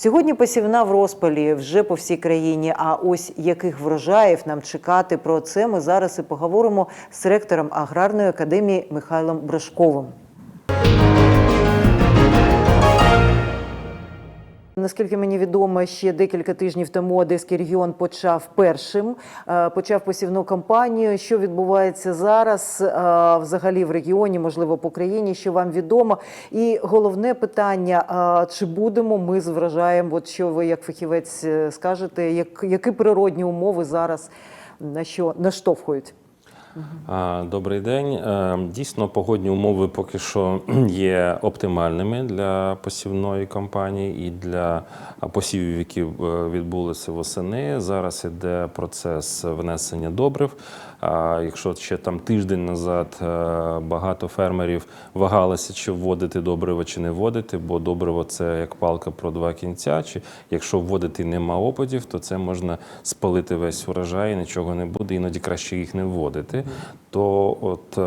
Сьогодні посівна в розпалі вже по всій країні. А ось яких врожаїв нам чекати про це ми зараз і поговоримо з ректором аграрної академії Михайлом Брашковим. Наскільки мені відомо, ще декілька тижнів тому Одеський регіон почав першим, е, почав посівну кампанію. Що відбувається зараз е, взагалі в регіоні, можливо, по країні, що вам відомо? І головне питання: е, чи будемо ми з врожаєм? От що ви як фахівець скажете, як, які природні умови зараз на що наштовхують? Добрий день. Е, Дійсно, погодні умови поки що є оптимальними для посівної кампанії і для посівів, які е, відбулися восени. Зараз іде процес внесення добрив. А Якщо ще там тиждень назад е, багато фермерів вагалися, чи вводити добриво, чи не вводити, бо добриво це як палка про два кінця. Чи якщо вводити нема опадів, то це можна спалити весь урожай, нічого не буде, іноді краще їх не вводити. То от е,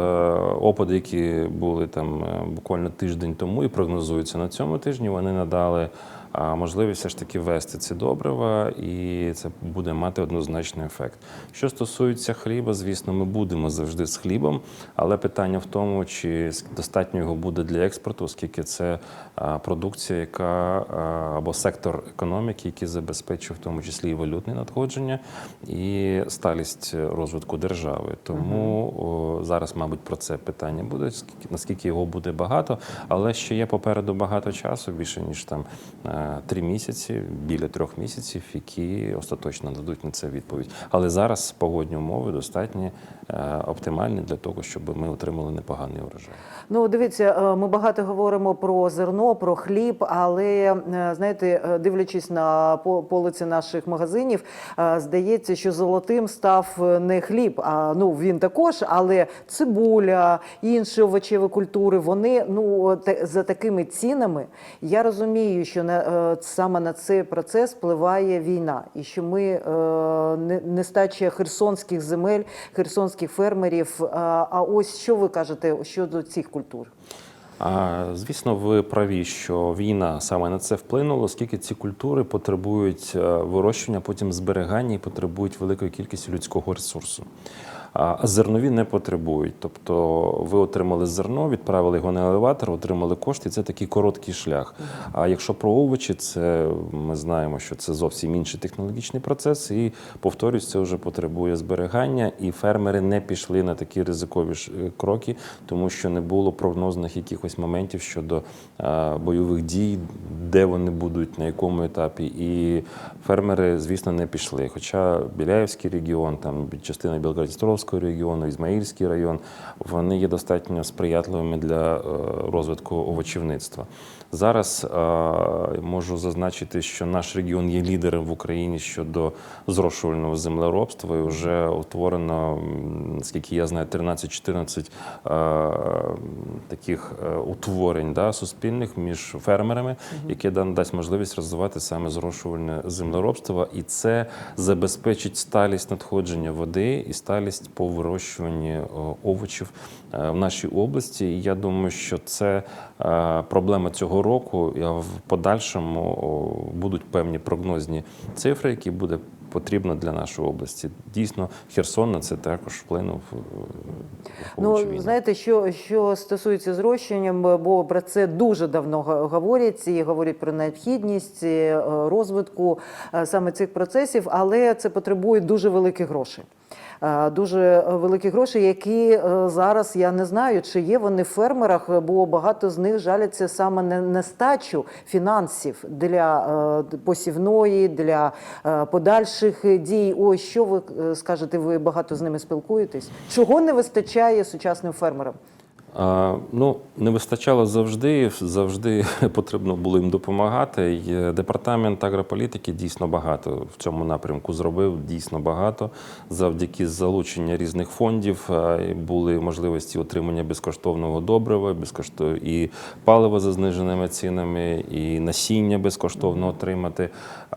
опади, які були там е, буквально тиждень тому і прогнозуються на цьому тижні, вони надали а, можливість все ж таки ввести ці добрива, і це буде мати однозначний ефект. Що стосується хліба, звісно, ми будемо завжди з хлібом, але питання в тому, чи достатньо його буде для експорту, оскільки це продукція, яка або сектор економіки, який забезпечує в тому числі і валютне надходження, і сталість розвитку держави. Тому о, зараз, мабуть, про це питання буде, скільки- наскільки його буде багато, але ще є попереду багато часу, більше ніж там е, три місяці, біля трьох місяців, які остаточно дадуть на це відповідь. Але зараз погодні умови достатньо е, оптимальні для того, щоб ми отримали непоганий урожай. Ну, дивіться, е, ми багато говоримо про зерно, про хліб, але е, знаєте, е, дивлячись на полиці наших магазинів, е, здається, що золотим став е, не хліб, а ну він також, але цибуля, інші овочеві культури. Вони ну за такими цінами. Я розумію, що на е, саме на цей процес впливає війна, і що ми е, не- нестача херсонських земель, херсонських фермерів. Е, А ось що ви кажете щодо цих культур? Звісно, ви праві, що війна саме на це вплинула, оскільки ці культури потребують е, вирощування, потім зберігання і потребують великої кількості людського ресурсу. А зернові не потребують. Тобто ви отримали зерно, відправили його на елеватор, отримали кошти. Це такий короткий шлях. А якщо про овочі, це ми знаємо, що це зовсім інший технологічний процес, і повторюсь, це вже потребує зберігання, і фермери не пішли на такі ризикові е, кроки, тому що не було прогнозних якихось моментів щодо е, бойових дій, де вони будуть, на якому етапі. І фермери, звісно, не пішли. Хоча Біляївський регіон, там частина Білгород-Дністровського регіону, Ізмаїльський район, вони є достатньо сприятливими для е, розвитку овочівництва. Зараз е, можу зазначити, що наш регіон є лідером в Україні щодо зрошувального землеробства, і вже утворено, м, наскільки я знаю, 13-14 е, таких е, утворень да, суспільних між фермерами, да- дасть можливість розвивати саме зрошувальне землеробство, і це забезпечить сталість надходження води і сталість по вирощуванні овочів в нашій області. І я думаю, що це е, проблема цього року. В подальшому будуть певні прогнозні цифри, які буде потрібно для нашої області. Дійсно, Херсон на це також вплинув. е, Ну знаєте, що, що стосується зрощенням, бо про це дуже давно говорять і говорять про необхідність е, розвитку е, саме цих процесів, але це потребує дуже великих грошей. Е, Дуже великі гроші, які е, зараз я не знаю, чи є вони в фермерах, бо багато з них жаляться саме на нестачу фінансів для е, посівної, для подальших дій. Ось що ви скажете? Ви багато з ними спілкуєтесь? Чого не вистачає сучасним фермерам? А, ну, не вистачало завжди, завжди потрібно було їм допомагати. І е, департамент агрополітики дійсно багато в цьому напрямку зробив, дійсно багато. Завдяки залученню різних фондів були можливості отримання безкоштовного добрива, безкоштов... і палива за зниженими цінами, і насіння безкоштовно отримати.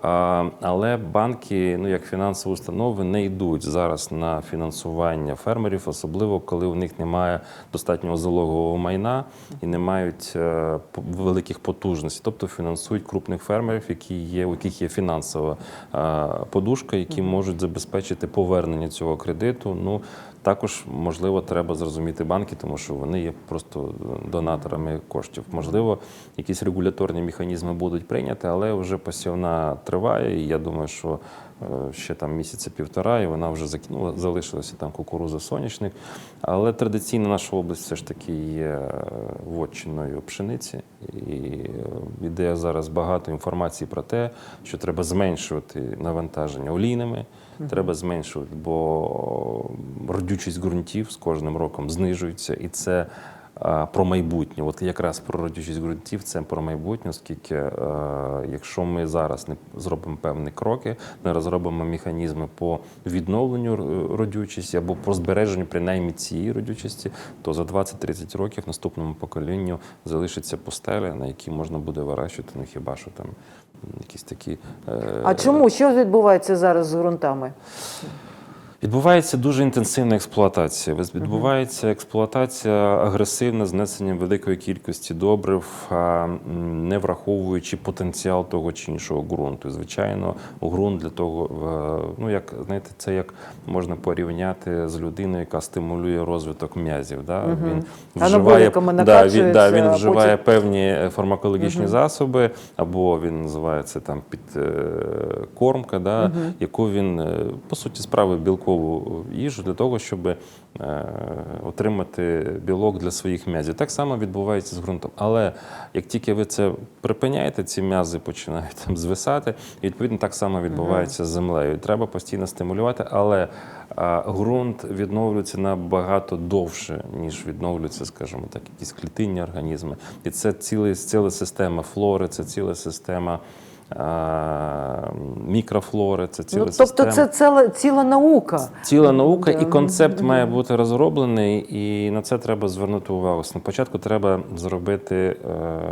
А, але банки, ну як фінансові установи, не йдуть зараз на фінансування фермерів, особливо коли у них немає достатнього залогового майна і не мають е, великих потужностей, тобто фінансують крупних фермерів, які є, у яких є фінансова е, подушка, які можуть забезпечити повернення цього кредиту. Ну також можливо треба зрозуміти банки, тому що вони є просто донаторами коштів. Можливо, якісь регуляторні механізми будуть прийняті, але вже посівна триває. І я думаю, що е, ще там місяця півтора, і вона вже закинула, залишилася там кукуруза, соняшник. Але традиційно наша область все ж таки є е, вотчиною пшениці. І е, іде зараз багато інформації про те, що треба зменшувати навантаження олійними. Треба зменшувати, бо родючість ґрунтів з кожним роком знижується, і це про майбутнє. От якраз про родючість ґрунтів це про майбутнє, оскільки е, якщо ми зараз не зробимо певні кроки, не розробимо механізми по відновленню родючості або по збереженню принаймні цієї родючості, то за 20-30 років наступному поколінню залишиться пустеля, на якій можна буде вирощувати, ну хіба що там якісь такі. е, А чому що відбувається зараз з ґрунтами? Відбувається дуже інтенсивна експлуатація. Відбувається експлуатація агресивна, знесенням великої кількості добрив, не враховуючи потенціал того чи іншого ґрунту. Звичайно, ґрунт для того, е, ну як знаєте, це як можна порівняти з людиною, яка стимулює розвиток м'язів. Да? Він Анаболіками да, він, да, він вживає потім- певні е, фармакологічні засоби, або він називається там підкормка, да, яку він е, по суті справи білкову їжу для того, щоб е, отримати білок для своїх м'язів. Так само відбувається з ґрунтом. Але як тільки ви це припиняєте, ці м'язи починають там звисати, і відповідно так само відбувається з землею. Треба постійно стимулювати, але ґрунт відновлюється набагато довше, ніж відновлюються, скажімо так, якісь клітинні організми. І це ціла система флори, це ціла система. Мікрофлори, це ціла Ну, тобто система. це ціла, ціла наука. Ціла наука і концепт концепт має бути розроблений, і на це треба звернути увагу. Спочатку треба зробити е,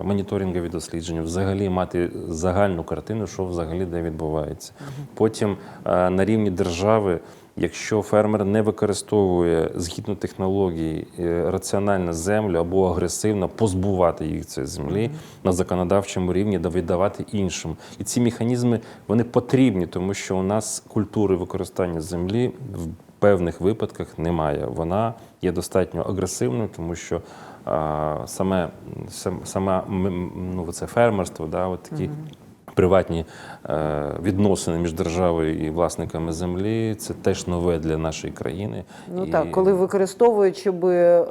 моніторингові дослідження, взагалі мати загальну картину, що взагалі де відбувається. Потім е, на рівні держави. Якщо фермер не використовує згідно технології е, раціонально землю або агресивно позбувати їх цієї землі на законодавчому рівні, да віддавати іншим. І ці механізми вони потрібні, тому що у нас культури використання землі в певних випадках немає. Вона є достатньо агресивною, тому що а, саме сам, сама ну, це фермерство, да, от такі. Приватні е, відносини між державою і власниками землі це теж нове для нашої країни. Ну І- так, коли використовують, щоб е,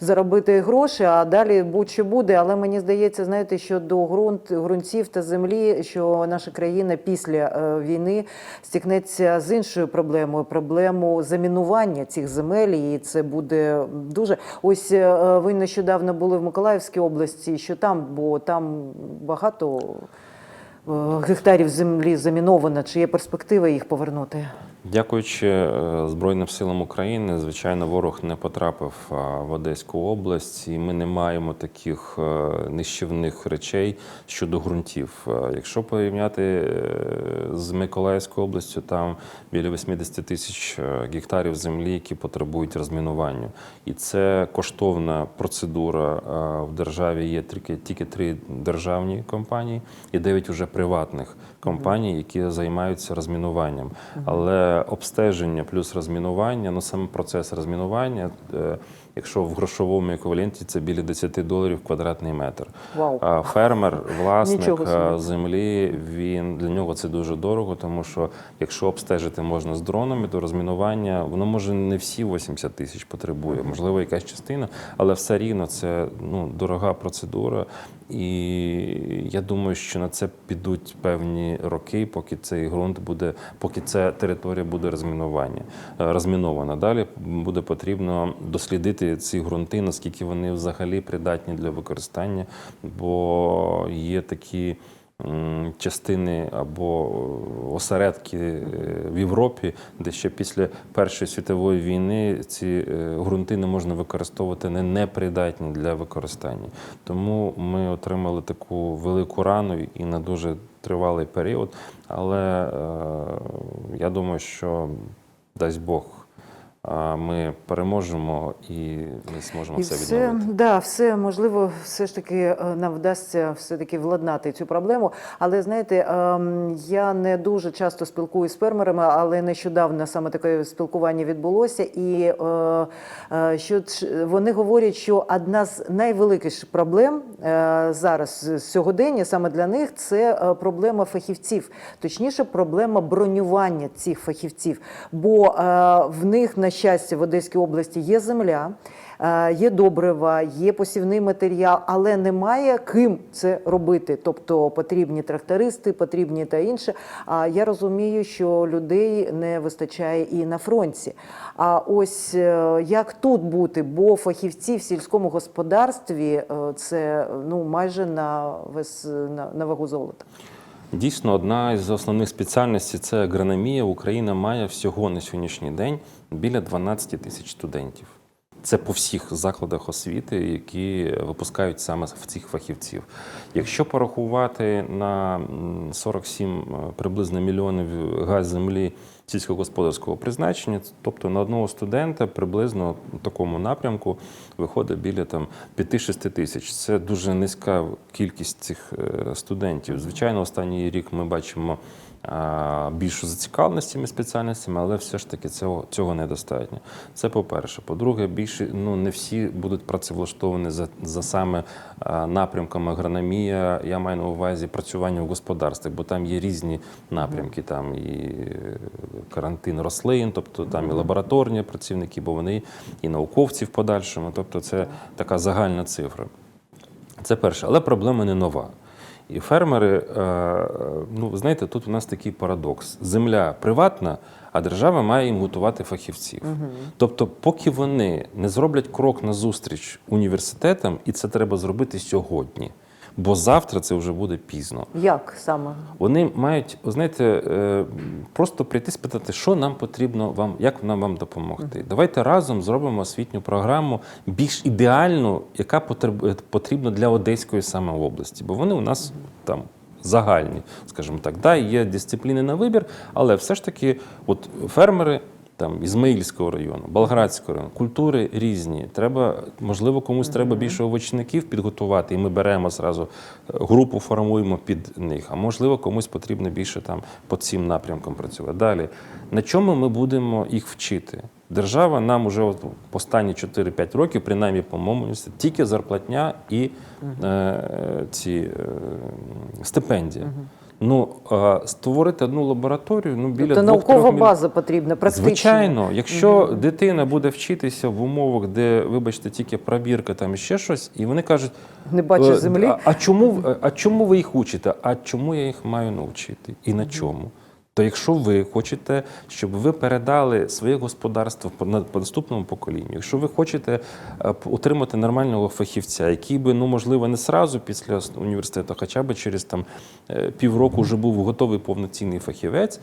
заробити гроші, а далі будь-що буде. Але мені здається, знаєте, що до ґрунт, ґрунтів та землі, що наша країна після е, війни стикнеться з іншою проблемою проблему замінування цих земель, і це буде дуже ось е, ви нещодавно були в Миколаївській області. Що там, бо там багато. Е, Гектарів землі заміновано, чи є перспектива їх повернути? Дякуючи е, Збройним силам України, звичайно, ворог не потрапив в Одеську область, і ми не маємо таких е, нищівних речей щодо ґрунтів. Е, Якщо порівняти е, з Миколаївською областю, там біля 80 тисяч е, гектарів землі, які потребують розмінування. І це коштовна процедура. Е, В державі є тільки, тільки три державні компанії і дев'ять уже приватних компаній, які займаються розмінуванням. Але обстеження плюс розмінування, ну саме процес розмінування, е, якщо в грошовому еквіваленті це біля 10 доларів квадратний метр. Вау. А фермер, власник е, землі, він для нього це дуже дорого, тому що якщо обстежити можна з дронами, то розмінування воно може не всі 80 тисяч потребує, можливо, якась частина, але все рівно це ну дорога процедура. І я думаю, що на це підуть певні роки, поки цей ґрунт буде, поки ця територія буде розмінування е, розмінована. Далі буде потрібно дослідити ці ґрунти, наскільки вони взагалі придатні для використання, бо є такі. Частини або осередки е, в Європі, де ще після Першої світової війни ці е, ґрунти не можна використовувати, не непридатні для використання. Тому ми отримали таку велику рану і на дуже тривалий період. Але е, я думаю, що дасть Бог. Ми переможемо і ми зможемо І все все, відновити. да, все можливо, все ж таки е, нам вдасться все таки владнати цю проблему. Але знаєте, ем, я не дуже часто спілкуюся з фермерами, але нещодавно саме таке спілкування відбулося, і е, е, що вони говорять, що одна з найвеликіших проблем зараз сьогодення саме для них це проблема фахівців, точніше, проблема бронювання цих фахівців. Бо в них, на щастя, в Одеській області є земля. Е, Є добрива, є посівний матеріал, але немає ким це робити. Тобто потрібні трактористи, потрібні та інше. А я розумію, що людей не вистачає і на фронті. А ось е, як тут бути? Бо фахівці в сільському господарстві е, це ну майже на вес на, на вагу золота. Дійсно, одна із основних спеціальностей це агрономія. Україна має всього на сьогоднішній день біля 12 тисяч студентів. Це по всіх закладах освіти, які випускають саме в цих фахівців. Якщо порахувати на м, 47 е, приблизно мільйонів газ землі сільськогосподарського призначення, тобто на одного студента приблизно в такому напрямку виходить біля там 5-6 тисяч. Це дуже низька кількість цих е, студентів. Звичайно, останній рік ми бачимо більшу зацікавленість цими спеціальностями, але все ж таки цього, цього недостатньо. Це по-перше. По-друге, більше ну не всі будуть працевлаштовані за, за саме напрямками агрономія. Я маю на увазі працювання в господарстві, бо там є різні напрямки. Там і е, карантин рослин, тобто там і лабораторні працівники, бо вони і науковці в подальшому. Тобто, це така загальна цифра. Це перше, але проблема не нова. І фермери, е, ну знаєте, тут у нас такий парадокс: земля приватна, а держава має їм готувати фахівців. Тобто, поки вони не зроблять крок назустріч університетам, і це треба зробити сьогодні, бо завтра це вже буде пізно. Як саме? Вони мають, знаєте, е, просто прийти спитати, що нам потрібно вам, як нам вам допомогти. Давайте разом зробимо освітню програму більш ідеальну, яка потреб- потрібна для Одеської саме області, бо вони у нас там. Загальні, скажімо так, да, є дисципліни на вибір, але все ж таки, от фермери там Ізмаїльського району, Болградського району, культури різні. Треба, можливо, комусь треба більше овочників підготувати, і ми беремо зразу е, групу, формуємо під них. А можливо, комусь потрібно більше там по цим напрямкам працювати. Далі, на чому ми будемо їх вчити? Держава нам уже останні 4-5 років, принаймні, по-моєму, тільки зарплатня і е, ці е, стипендії. Ну, створити одну лабораторію, ну, біля Тобто наукова міль- база потрібна, практично. Звичайно, якщо дитина буде вчитися в умовах, де, вибачте, тільки пробірка, там ще щось, і вони кажуть, Не бачиш «Е, землі. А, а, чому, а чому ви їх учите? А чому я їх маю навчити? І на чому? То якщо ви хочете, щоб ви передали своє господарство по, на- по наступному поколінню, якщо ви хочете е, отримати нормального фахівця, який би, ну можливо, не сразу після університету, хоча б через там е, півроку вже був готовий повноцінний фахівець,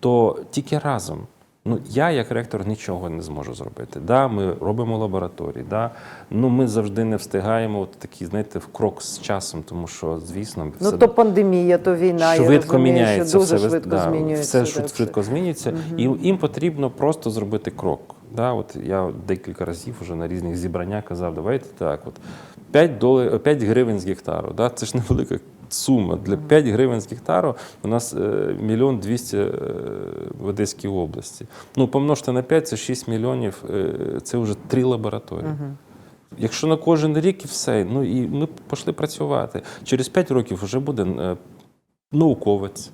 то тільки разом. Ну, я, як ректор, нічого не зможу зробити. Да, ми робимо лабораторії, да, ну ми завжди не встигаємо от такі, знаєте, в крок з часом, тому що, звісно, Ну то пандемія, то війна. я швидко розумію, міняється, що дуже все, швидко да, змінюється. Все да, швид- швидко змінюється, і їм потрібно просто зробити крок. Да, от я декілька разів вже на різних зібраннях казав, давайте так, от 5, долар, 5 гривень з гектару. Да, це ж невелика сума. Для 5 гривень з гектару у нас е, мільйон двісті е, в Одеській області. Ну, помножте на 5, це 6 мільйонів, е, це вже три лабораторії. Якщо на кожен рік і все, ну і ми пішли працювати. Через 5 років вже буде науковець.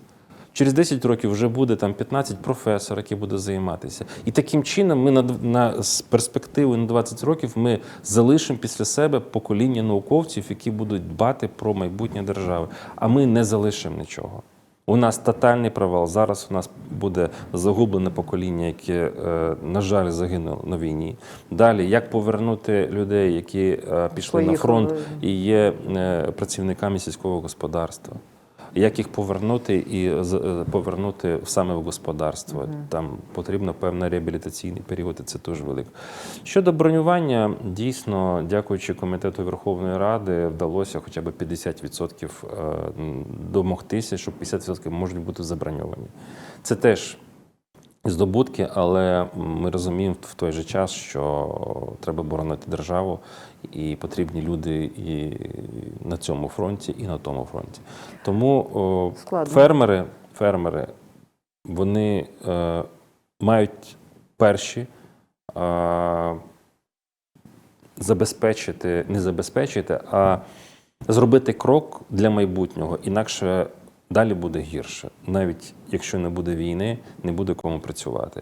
Через 10 років вже буде там 15 професор, який буде займатися. І таким чином ми на, на з перспективи на 20 років ми залишимо після себе покоління науковців, які будуть дбати про майбутнє держави. А ми не залишимо нічого. У нас тотальний провал. Зараз у нас буде загублене покоління, яке, е, на жаль, загинуло на війні. Далі, як повернути людей, які е, пішли на фронт і є е, працівниками сільського господарства. Як їх повернути і е, повернути саме в господарство? Там потрібно певний реабілітаційний період, і це теж велико. Щодо бронювання, дійсно, дякуючи комітету Верховної Ради, вдалося хоча б 50% е, домогтися, що 50% можуть бути заброньовані. Це теж здобутки, але ми розуміємо в той же час, що треба боронити державу, і потрібні люди і на цьому фронті, і на тому фронті. Тому о, фермери, фермери вони е, мають перші е, забезпечити, не забезпечити, а зробити крок для майбутнього. Інакше далі буде гірше. Навіть якщо не буде війни, не буде кому працювати.